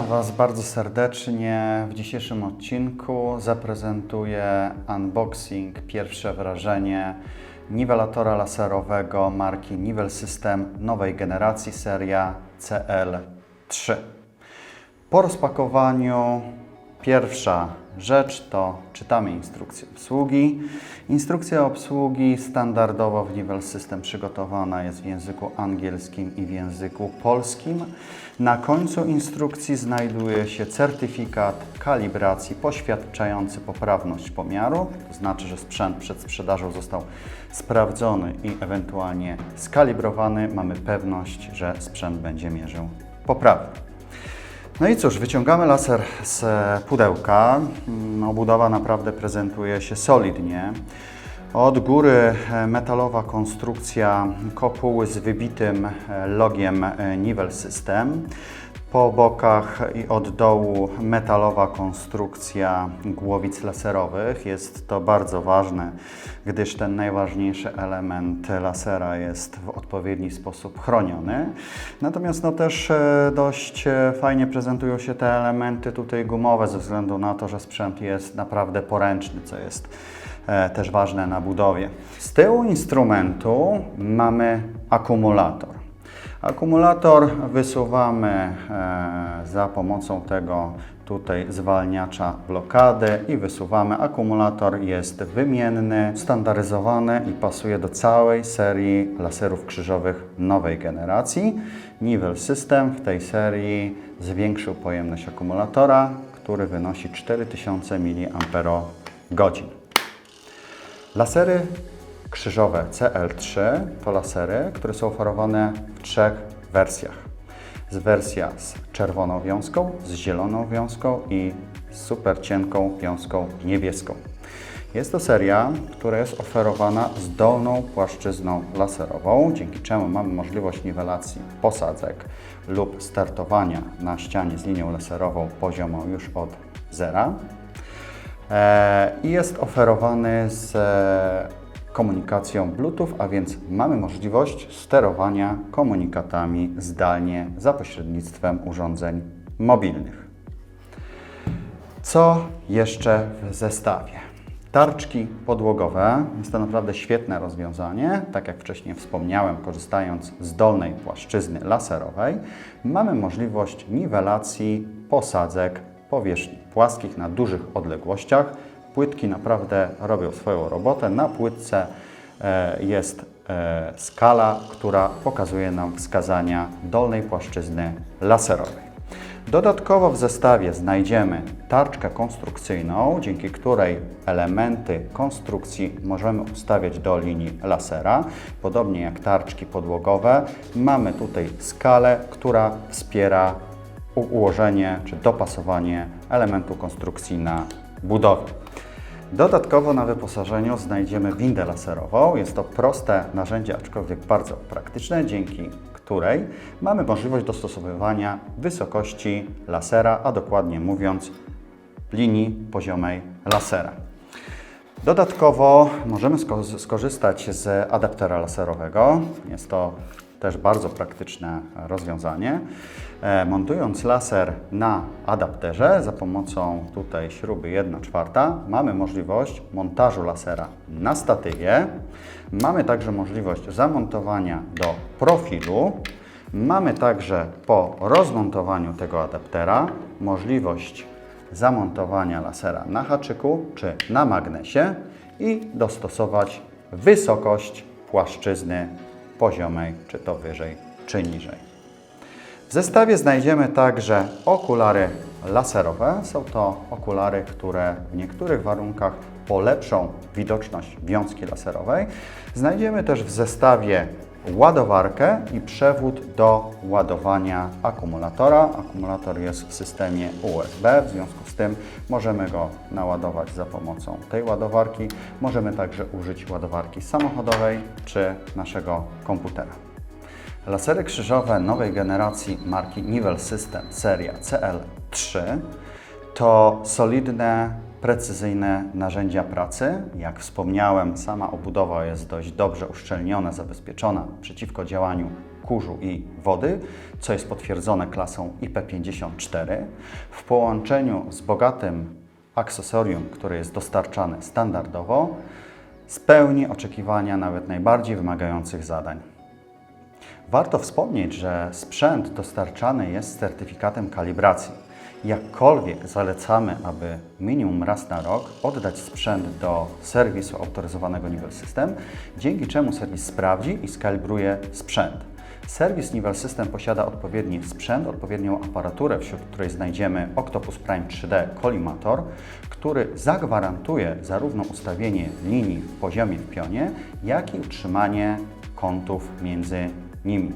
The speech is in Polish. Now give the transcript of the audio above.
Was bardzo serdecznie. W dzisiejszym odcinku zaprezentuję unboxing, pierwsze wrażenie niwelatora laserowego marki Nivel System nowej generacji seria CL3. Po rozpakowaniu pierwsza rzecz to czytamy instrukcję obsługi. Instrukcja obsługi standardowo w Nivel System przygotowana jest w języku angielskim i w języku polskim. Na końcu instrukcji znajduje się certyfikat kalibracji poświadczający poprawność pomiaru, to znaczy, że sprzęt przed sprzedażą został sprawdzony i ewentualnie skalibrowany. Mamy pewność, że sprzęt będzie mierzył poprawnie. No i cóż, wyciągamy laser z pudełka. Mm, Obudowa naprawdę prezentuje się solidnie. Od góry e, metalowa konstrukcja kopuły z wybitym e, logiem e, Nivel System. Po bokach i od dołu metalowa konstrukcja głowic laserowych. Jest to bardzo ważne, gdyż ten najważniejszy element lasera jest w odpowiedni sposób chroniony. Natomiast no też e, dość e, fajnie prezentują się te elementy tutaj gumowe ze względu na to, że sprzęt jest naprawdę poręczny, co jest e, też ważne na budowie. Z tyłu instrumentu mamy akumulator. Akumulator wysuwamy e, za pomocą tego tutaj zwalniacza blokady i wysuwamy. Akumulator jest wymienny, standaryzowany i pasuje do całej serii laserów krzyżowych nowej generacji. Nivel System w tej serii zwiększył pojemność akumulatora, który wynosi 4000 mAh. Lasery krzyżowe CL3 to lasery, które są oferowane w trzech wersjach. Z wersja z czerwoną wiązką, z zieloną wiązką i super cienką wiązką niebieską. Jest to seria, która jest oferowana z dolną płaszczyzną laserową, dzięki czemu mamy możliwość niwelacji posadzek lub startowania na ścianie z linią laserową poziomą już od zera. E, i jest oferowany z komunikacją Bluetooth, a więc mamy możliwość sterowania komunikatami zdalnie za pośrednictwem urządzeń mobilnych. Co jeszcze w zestawie? Tarczki podłogowe. Jest to naprawdę świetne rozwiązanie. Tak jak wcześniej wspomniałem, korzystając z dolnej płaszczyzny laserowej, mamy możliwość niwelacji posadzek powierzchni płaskich na dużych odległościach. Płytki naprawdę robią swoją robotę. Na płytce e, jest e, skala, która pokazuje nam wskazania dolnej płaszczyzny laserowej. Dodatkowo w zestawie znajdziemy tarczkę konstrukcyjną, dzięki której elementy konstrukcji możemy ustawiać do linii lasera. Podobnie jak tarczki podłogowe, mamy tutaj skalę, która wspiera ułożenie czy dopasowanie elementu konstrukcji na budowie. Dodatkowo na wyposażeniu znajdziemy windę laserową. Jest to proste narzędzie, aczkolwiek bardzo praktyczne, dzięki której mamy możliwość dostosowywania wysokości lasera, a dokładnie mówiąc linii poziomej lasera. Dodatkowo możemy sko- skorzystać z adaptera laserowego. Jest to też bardzo praktyczne rozwiązanie. E, Montując laser na adapterze za pomocą tutaj śruby 1 czwarta mamy możliwość montażu lasera na statywie. Mamy także możliwość zamontowania do profilu. Mamy także po rozmontowaniu tego adaptera możliwość zamontowania lasera na haczyku czy na magnesie i dostosować wysokość płaszczyzny poziomej, czy to wyżej, czy niżej. W zestawie znajdziemy także okulary laserowe. Są to okulary, które w niektórych warunkach polepszą widoczność wiązki laserowej. Znajdziemy też w zestawie ładowarkę i przewód do ładowania akumulatora. Akumulator jest w systemie USB, w związku z tym możemy go naładować za pomocą tej ładowarki. Możemy także użyć ładowarki samochodowej czy naszego komputera. Lasery krzyżowe nowej generacji marki Nivel System seria CL3 to solidne, precyzyjne narzędzia pracy. Jak wspomniałem, sama obudowa jest dość dobrze uszczelniona, zabezpieczona przeciwko działaniu kurzu i wody, co jest potwierdzone klasą IP54, w połączeniu z bogatym akcesorium, które jest dostarczane standardowo, spełni oczekiwania nawet najbardziej wymagających zadań. Warto wspomnieć, że sprzęt dostarczany jest z certyfikatem kalibracji. Jakkolwiek zalecamy, aby minimum raz na rok oddać sprzęt do serwisu autoryzowanego Nivel System, dzięki czemu serwis sprawdzi i skalibruje sprzęt. Serwis Nivel System posiada odpowiedni sprzęt, odpowiednią aparaturę, wśród której znajdziemy Octopus Prime 3D Collimator, który zagwarantuje zarówno ustawienie linii w poziomie w pionie, jak i utrzymanie kątów między nimi.